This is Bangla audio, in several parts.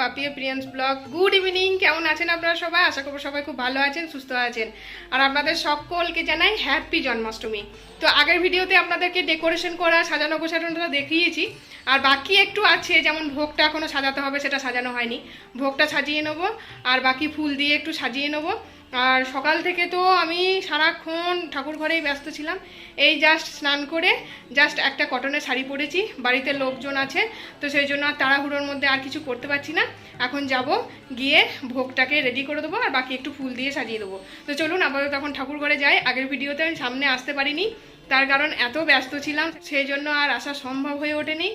পাপিয়া প্রিয়ান্স ব্লগ গুড ইভিনিং কেমন আছেন আপনারা সবাই? আশা করব সবাই খুব ভালো আছেন, সুস্থ আছেন। আর আপনাদের সকলকে জানাই হ্যাপি জন্মাষ্টমী তো আগের ভিডিওতে আপনাদেরকে ডেকোরেশন করা, সাজানো, গোছানোটা দেখিয়েছি। আর বাকি একটু আছে, যেমন ভোগটা এখনও সাজাতে হবে, সেটা সাজানো হয়নি। ভোগটা সাজিয়ে নেব, আর বাকি ফুল দিয়ে একটু সাজিয়ে নেব। আর সকাল থেকে তো আমি সারাক্ষণ ঠাকুর ঘরেই ব্যস্ত ছিলাম। এই জাস্ট স্নান করে জাস্ট একটা কটনের শাড়ি পরেছি, বাড়িতে লোকজন আছে, তো সেই জন্য আর তাড়াহুড়োর মধ্যে আর কিছু করতে পারছি না। এখন যাব গিয়ে ভোগটাকে রেডি করে দেবো আর বাকি একটু ফুল দিয়ে সাজিয়ে দেবো। তো চলুন, আপাতত এখন ঠাকুর ঘরে যাই। আগের ভিডিওতে আমি সামনে আসতে পারিনি, তার কারণ এত ব্যস্ত ছিলাম, সেই জন্য আর আসা সম্ভব হয়ে ওঠেনি।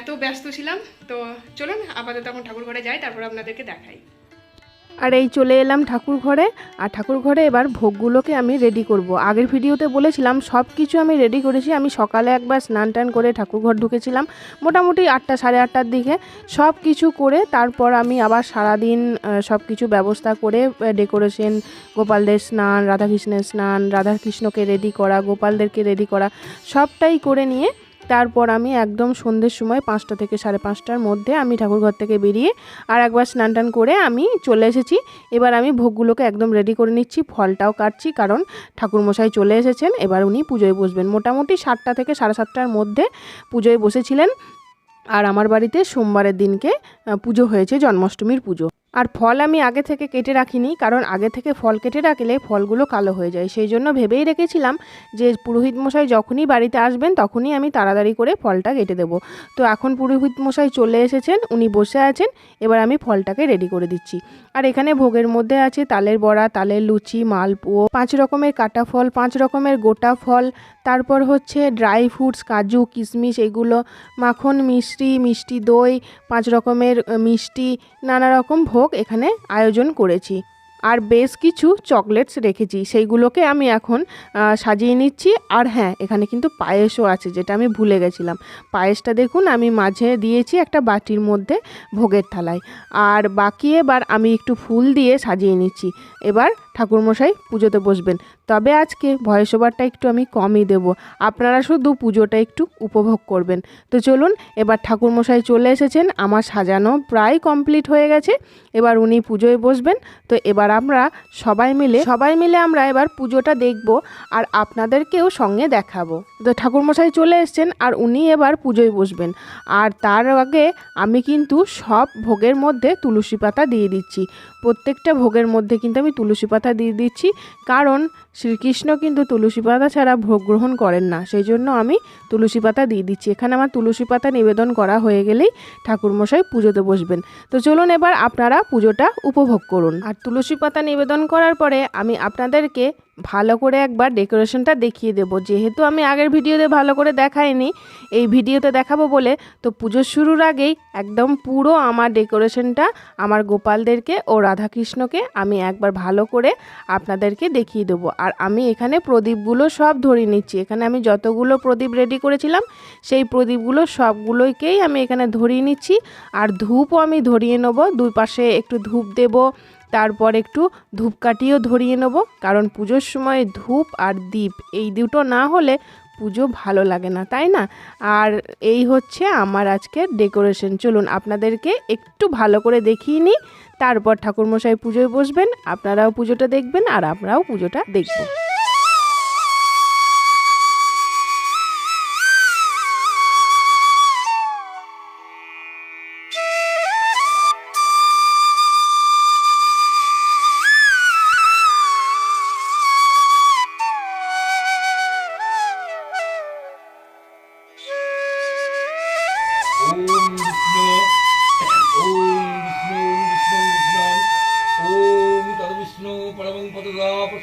এত ব্যস্ত ছিলাম, তো চলুন, আপাতত এখন ঠাকুর ঘরে যাই, তারপর আপনাদেরকে দেখাই। আর এই চলে এলাম ঠাকুর ঘরে, আর ঠাকুর ঘরে এবার ভোগগুলোকে আমি রেডি করব। আগের ভিডিওতে বলেছিলাম সব কিছু আমি রেডি করেছি। আমি সকালে একবার স্নান টান করে ঠাকুর ঘর ঢুকেছিলাম, মোটামুটি আটটা সাড়ে আটটার দিকে। সব কিছু করে তারপর আমি আবার সারাদিন সব কিছু ব্যবস্থা করে ডেকোরেশন গোপালদের স্নান, রাধাকৃষ্ণের স্নান, রাধাকৃষ্ণকে রেডি করা, গোপালদেরকে রেডি করা, সবটাই করে নিয়ে তারপর আমি একদম সন্ধ্যের সময় পাঁচটা থেকে সাড়ে পাঁচটার মধ্যে আমি ঠাকুরঘর থেকে বেরিয়ে আর একবার স্নান টান করে আমি চলে এসেছি। এবার আমি ভোগগুলোকে একদম রেডি করে নিচ্ছি, ফলটাও কাটছি কারণ ঠাকুরমশাই চলে এসেছেন, এবার উনি পুজোয় বসবেন। মোটামুটি সাতটা থেকে সাড়ে সাতটার মধ্যে পুজোয় বসেছিলেন। আর আমার বাড়িতে সোমবারের দিনকে পুজো হয়েছে জন্মাষ্টমীর পুজো। আর ফল আমি আগে থেকে কেটে রাখিনি, কারণ আগে থেকে ফল কেটে রাখলে ফলগুলো কালো হয়ে যায়। সেই জন্য ভেবেই রেখেছিলাম যে পুরোহিত মশাই যখনই বাড়িতে আসবেন তখনই আমি তাড়াতাড়ি করে ফলটা কেটে দেবো। তো এখন পুরোহিত মশাই চলে এসেছেন, উনি বসে আছেন, এবার আমি ফলটাকে রেডি করে দিচ্ছি। আর এখানে ভোগের মধ্যে আছে তালের বড়া, তালের লুচি, মালপোয়া, পাঁচ রকমের কাটা ফল, পাঁচ রকমের গোটা ফল, তারপর হচ্ছে ড্রাই ফ্রুটস কাজু, কিশমিশ, এগুলো, মাখন, মিষ্টি মিষ্টি দই, পাঁচ রকমের মিষ্টি, নানা রকম ভোগ এখানে আয়োজন করেছি। আর বেশ কিছু চকলেটস রেখেছি। সেইগুলোকে আমি এখন সাজিয়ে নিচ্ছি। আর হ্যাঁ এখানে কিন্তু পায়েসও আছে, যেটা আমি ভুলে গেছিলাম। পায়েসটা দেখুন, আমি মাঝে দিয়েছি একটা বাটির মধ্যে ভোগের থালায়। আর বাকি এবার আমি একটু ফুল দিয়ে সাজিয়ে নিচ্ছি। এবার ঠাকুরমশাই পুজোতে বসবেন। তবে আজকে ভয়েস ওভারটা একটু আমি কমই দেব। আপনারা শুধু পুজোটা একটু উপভোগ করবেন। তো চলুন, এবার ঠাকুরমশাই চলে এসেছেন। আমার সাজানো প্রায় কমপ্লিট হয়ে গেছে। এবার উনি পুজোয় বসবেন। তো এবার আমরা সবাই মিলে সবাই মিলে আমরা এবার পুজোটা দেখব আর আপনাদেরকেও সঙ্গে দেখাবো। তো ঠাকুরমশাই চলে এসছেন আর উনি এবার পুজোয় বসবেন। আর তার আগে আমি কিন্তু সব ভোগের মধ্যে তুলসী পাতা দিয়ে দিচ্ছি। প্রত্যেকটা ভোগের মধ্যে কিন্তু আমি তুলসী পাতা দিয়ে দিচ্ছি। কারণ শ্রীকৃষ্ণ কিন্তু তুলসী পাতা ছাড়া ভোগ গ্রহণ করেন না। সেই জন্য আমি তুলসী পাতা দিয়ে দিচ্ছি। এখানে আমার তুলসী পাতা নিবেদন করা হয়ে গেলেই ঠাকুরমশাই পুজোতে বসবেন। তো চলুন এবার আপনারা পুজোটা উপভোগ করুন। আর তুলসী পাতা নিবেদন করার পরে আমি আপনাদেরকে ভালো করে একবার ডেকোরেশনটা দেখিয়ে দেবো। যেহেতু আমি আগের ভিডিওতে ভালো করে দেখাইনি, এই ভিডিওতে দেখাবো বলে, তো পুজোর শুরুর আগেই একদম পুরো আমার ডেকোরেশনটা আমার গোপালদেরকে ও রাধাকৃষ্ণকে আমি একবার ভালো করে আপনাদেরকে দেখিয়ে দেবো। আর আমি এখানে প্রদীপগুলো সব ধরিয়ে নিচ্ছি। এখানে আমি যতগুলো প্রদীপ রেডি করেছিলাম, সেই প্রদীপগুলো সবগুলোকেই আমি এখানে ধরিয়ে নিচ্ছি। আর ধূপও আমি ধরিয়ে নেব। দুই পাশে একটু ধূপ দেবো তারপর একটু ধূপকাঠিও ধরিয়ে নেব, কারণ পুজোর সময় ধূপ আর দীপ এই দুটো না হলে পুজো ভালো লাগে না, তাই না? আর এই হচ্ছে আমার আজকের ডেকোরেশন। চলুন আপনাদেরকে একটু ভালো করে দেখিয়ে নিই, তারপর ঠাকুরমশাই পুজোয় বসবেন, আপনারাও পুজোটা দেখবেন আর আমরাও পুজোটা দেখব।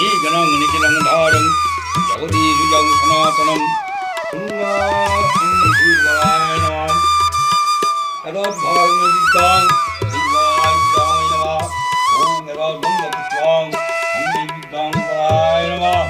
ওম বিষ্ণু মানবাজ ওম বিষ্ণুপালং ভয়ে নমঃ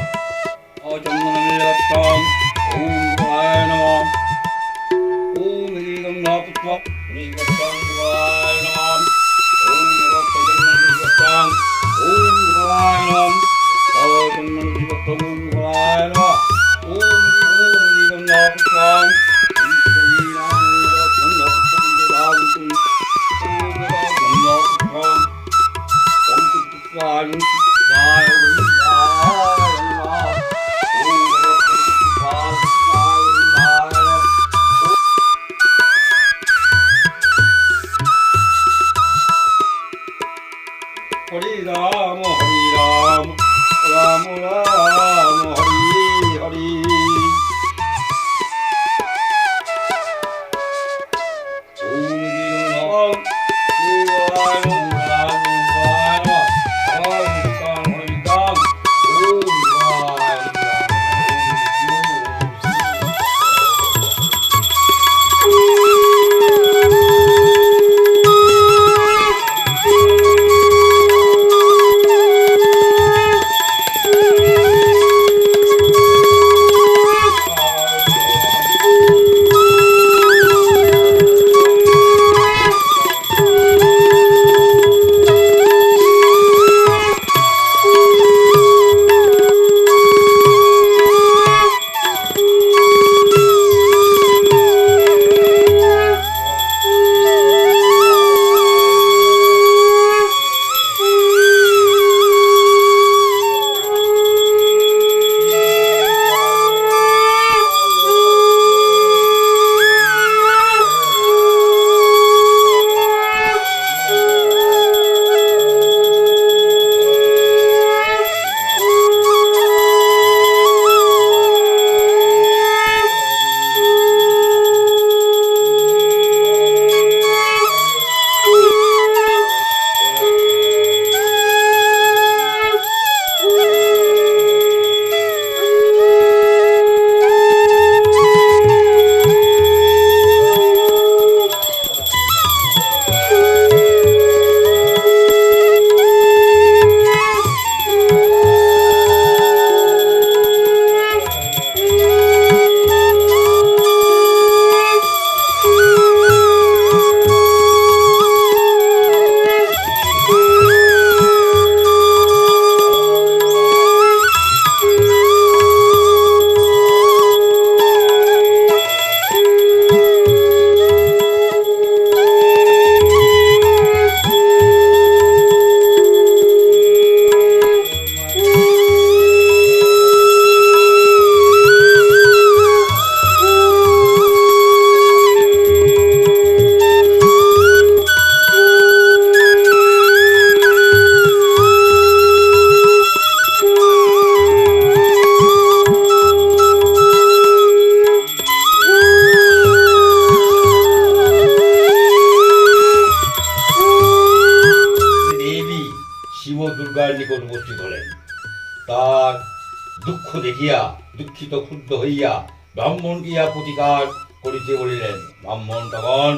ক্ষুব্ধ হইয়া ব্রাহ্মণ গিয়া প্রতিকার করিতে বলিলেন। ব্রাহ্মণ তখন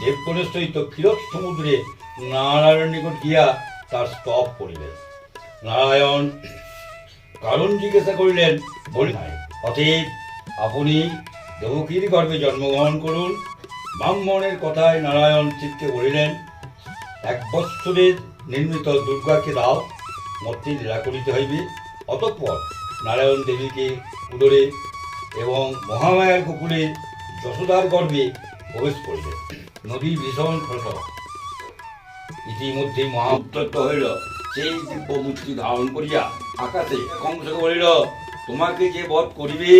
দেবগণের সহিত ক্ষীরত সমুদ্রে নারায়ণ নিকট গিয়া তার স্তব করিলেন। নারায়ণ কারণ জিজ্ঞাসা করিলেন বলি নাই অতএব আপনি দেবকীর গর্ভে জন্মগ্রহণ করুন। ব্রাহ্মণের কথায় নারায়ণ চিত্তে বলিলেন, এক বৎসরের নির্মিত দুর্গাকে দাও মূর্তি লীলা করিতে হইবে। অতঃপর নারায়ণ দেবীকে উদরে এবং মহামায়ার কুকুরে যশোদার গর্ভে প্রবেশ করিলেন নদী ভীষণ ক্ষত ইতিমধ্যে মহাউত্তত্ত হইল। সেই দিব্য মূর্তি ধারণ করিয়া আকাশে কংসকে বলিল তোমাকে যে বধ করিবে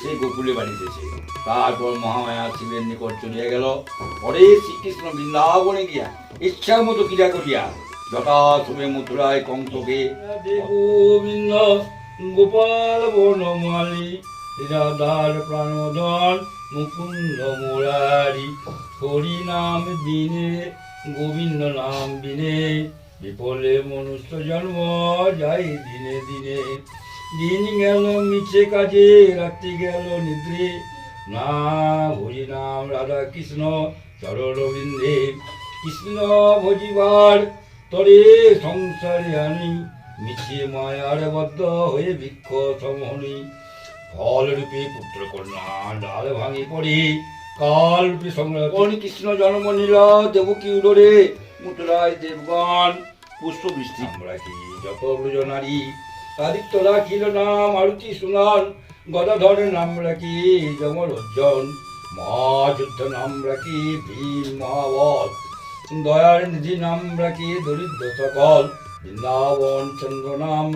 সে গোকুলে বাড়িতেছে তারপর মহামায়া শিবের নিকট চলিয়া গেল। পরে শ্রীকৃষ্ণ বৃন্দাবনে গিয়া ইচ্ছা মতো ক্রিয়া করিয়া যথাসময়ে মথুরায় কংসকে গোবিন্দ গোপাল বনমালী রাধার প্রাণধন মুকুন্দ মুরারি হরি নাম বিনে গোবিন্দ নাম দিনে বিফলে মনুষ্য জন্ম যাই দিনে দিনে। দিন গেল, মিছে কাজে, রাত্রি গেল, নিদ্রে। না হরি নাম রাধা কৃষ্ণ চরণবিন্দে কৃষ্ণ ভজিবার তরে সংসারে আনি, মিছে মায়ার বদ্ধ হয়ে বৃক্ষ সমহনি। ফল রূপে পুত্র কন্যা ডাল ভাঙি পড়ি কাল রূপে সংগ্রাম কৃষ্ণ জন্ম নিল দেবকী উদরে। মুদ্রায় দেবগণ, পুষ্প বৃষ্টি। আমরা কি যত ব্রজনারী আদিত্য রাখিল নাম, আরতি সুনান গদাধর নাম রাখি যমল অর্জন মহাযুদ্ধ নাম রাখি ভীম মহাবল। দয়ার নিধি নাম রাখি দরিদ্র সকল, বৃন্দাবন চন্দ্র নাম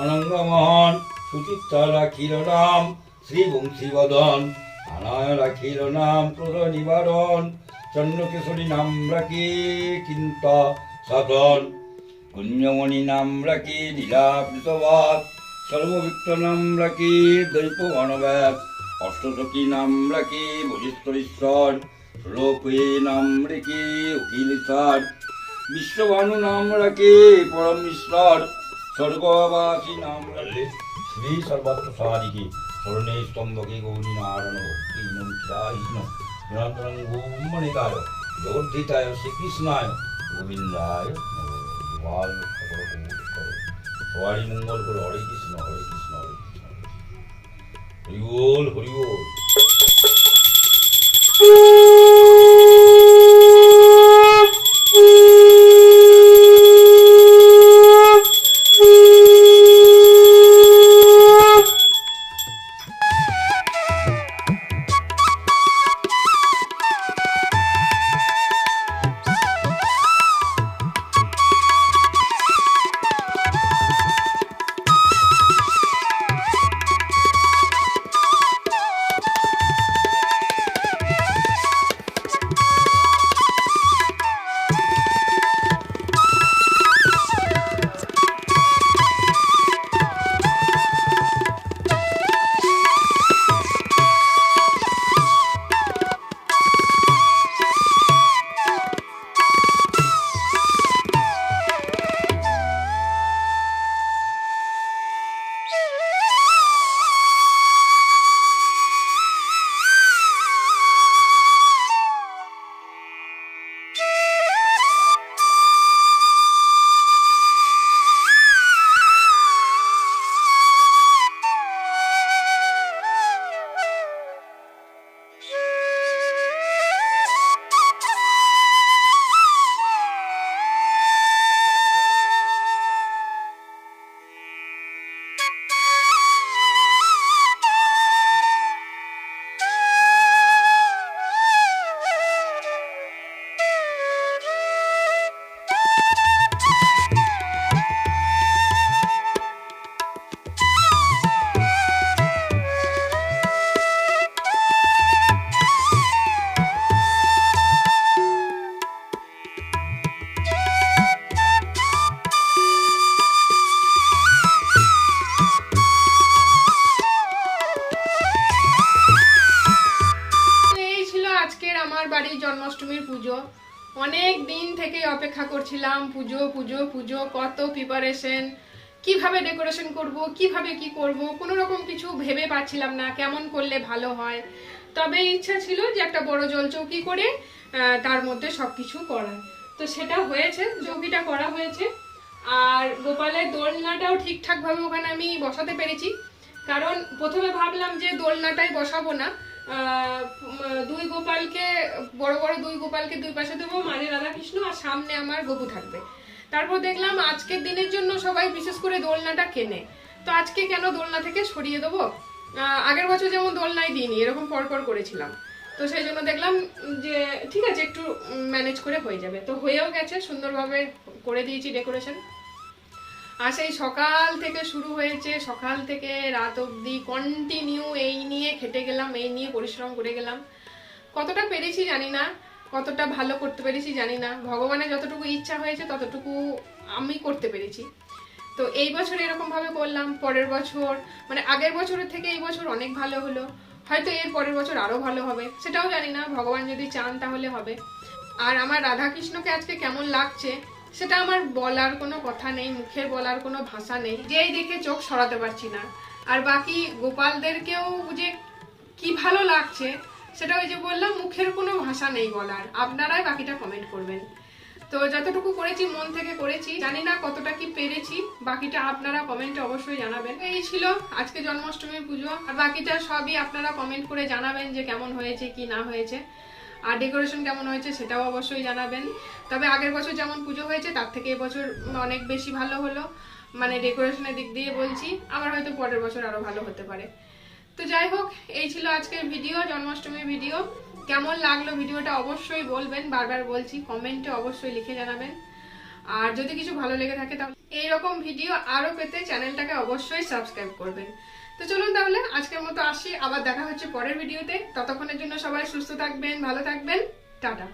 অনঙ্গ মহন। সুচিত্রা রাখিল নাম, শ্রী বংশীবদন। আনায় রাখিল নাম, ক্রোধ নিবারণ। চন্দ্রকেশরী নাম রাখি, চিন্তা সাধন। কুঞ্জমণি নাম রাখি লীলাপৃতবাদ সর্ববিক্ত নাম রাখি দৈপ গণব্যাস। অষ্টসখী নাম রাখি বজিষ্ঠরেশ্বর লোকে নাম রেখে, উকিল স্যার। বিশ্বভানু নাম রাখে, পরম ঈশ্বর স্বর্গবাসী নাম রাখে। শ্রী সর্বাত্ম সারিকে স্মরণে স্তম্ভকে গৌরী নারায়ণ ভক্তি নমিতাহীন নিরন্তরং গোমণিকায় জগদ্ধিতায় শ্রীকৃষ্ণায় গোবিন্দায় করো সবারই মঙ্গল করো হরে কৃষ্ণ হরে কৃষ্ণ হরে কৃষ্ণ হরি বল করছিলাম, পুজো পুজো পুজো, কত প্রিপারেশন কীভাবে ডেকোরেশন করব, কীভাবে কি করব, কোনো রকম কিছু ভেবে পাচ্ছিলাম না, কেমন করলে ভালো হয়। তবে ইচ্ছা ছিল যে একটা বড় জলচৌকি করে তার মধ্যে সবকিছু করার। তো সেটা হয়েছে, চৌকিটা করা হয়েছে। আর গোপালের দোলনাটাও ঠিকঠাকভাবে ওখানে আমি বসাতে পেরেছি। কারণ প্রথমে ভাবলাম যে দোলনাটাই বসাবো না দুই গোপালকে, বড় বড় দুই গোপালকে দুই পাশে দেবো মাঝে রাধাকৃষ্ণ আর সামনে আমার গপু থাকবে। তারপর দেখলাম আজকের দিনের জন্য সবাই বিশেষ করে দোলনাটা কেনে। তো আজকে কেন দোলনা থেকে সরিয়ে দেবো? আগের বছর যেমন দোলনায় দিইনি, এরকম পরপর করেছিলাম। তো সেই জন্য দেখলাম যে, ঠিক আছে, একটু ম্যানেজ করে হয়ে যাবে। তো হয়েও গেছে, সুন্দরভাবে করে দিয়েছি ডেকোরেশন আর সেই সকাল থেকে শুরু হয়েছে, সকাল থেকে রাত অবধি কন্টিনিউ এই নিয়ে খেটে গেলাম, এই নিয়ে পরিশ্রম করে গেলাম। কতটা পেরেছি জানি না, কতটা ভালো করতে পেরেছি জানি না। ভগবানের যতটুকু ইচ্ছা হয়েছে ততটুকু আমি করতে পেরেছি। তো এই বছর এরকম ভাবে করলাম, পরের বছর মানে আগের বছরের থেকে এই বছর অনেক ভালো হলো। হয়তো এর পরের বছর আরও ভালো হবে, সেটাও জানি না, ভগবান যদি চান তাহলে হবে। আর আমার রাধাকৃষ্ণকে আজকে কেমন লাগছে সেটা আমার বলার কোনো কথা নেই মুখের বলার কোনো ভাষা নেই। যেই দেখে চোখ সরাতে পারছি না। আর বাকি গোপালদেরকেও যে কি ভালো লাগছে, সেটা ওই যে বললাম, মুখের কোনো ভাষা নেই বলার। আপনারাই বাকিটা কমেন্ট করবেন। তো যতটুকু করেছি, মন থেকে করেছি, জানি না কতটা কি পেরেছি, বাকিটা আপনারা কমেন্টে অবশ্যই জানাবেন। এই ছিল আজকে জন্মাষ্টমী পুজো। আর বাকিটা সবই আপনারা কমেন্ট করে জানাবেন যে কেমন হয়েছে, কি না হয়েছে। আর ডেকোরেশন কেমন হয়েছে সেটাও অবশ্যই জানাবেন। তবে আগের বছর যেমন পুজো হয়েছে, তার থেকে এবছর অনেক বেশি ভালো হলো। মানে ডেকোরেশনের দিক দিয়ে বলছি আবার হয়তো পরের বছর আরও ভালো হতে পারে। তো যাই হোক, এই ছিল আজকের ভিডিও, জন্মাষ্টমীর ভিডিও। কেমন লাগল ভিডিওটা অবশ্যই বলবেন, বারবার বলছি, কমেন্টে অবশ্যই লিখে জানাবেন। আর যদি কিছু ভালো লেগে থাকে তাহলে এইরকম ভিডিও আরও পেতে চ্যানেলটাকে অবশ্যই সাবস্ক্রাইব করবেন। তো চলুন তাহলে আজকের মতো আসি, আবার দেখা হচ্ছে পরের ভিডিওতে। ততক্ষণের জন্য সবাই সুস্থ থাকবেন, ভালো থাকবেন। টাটা।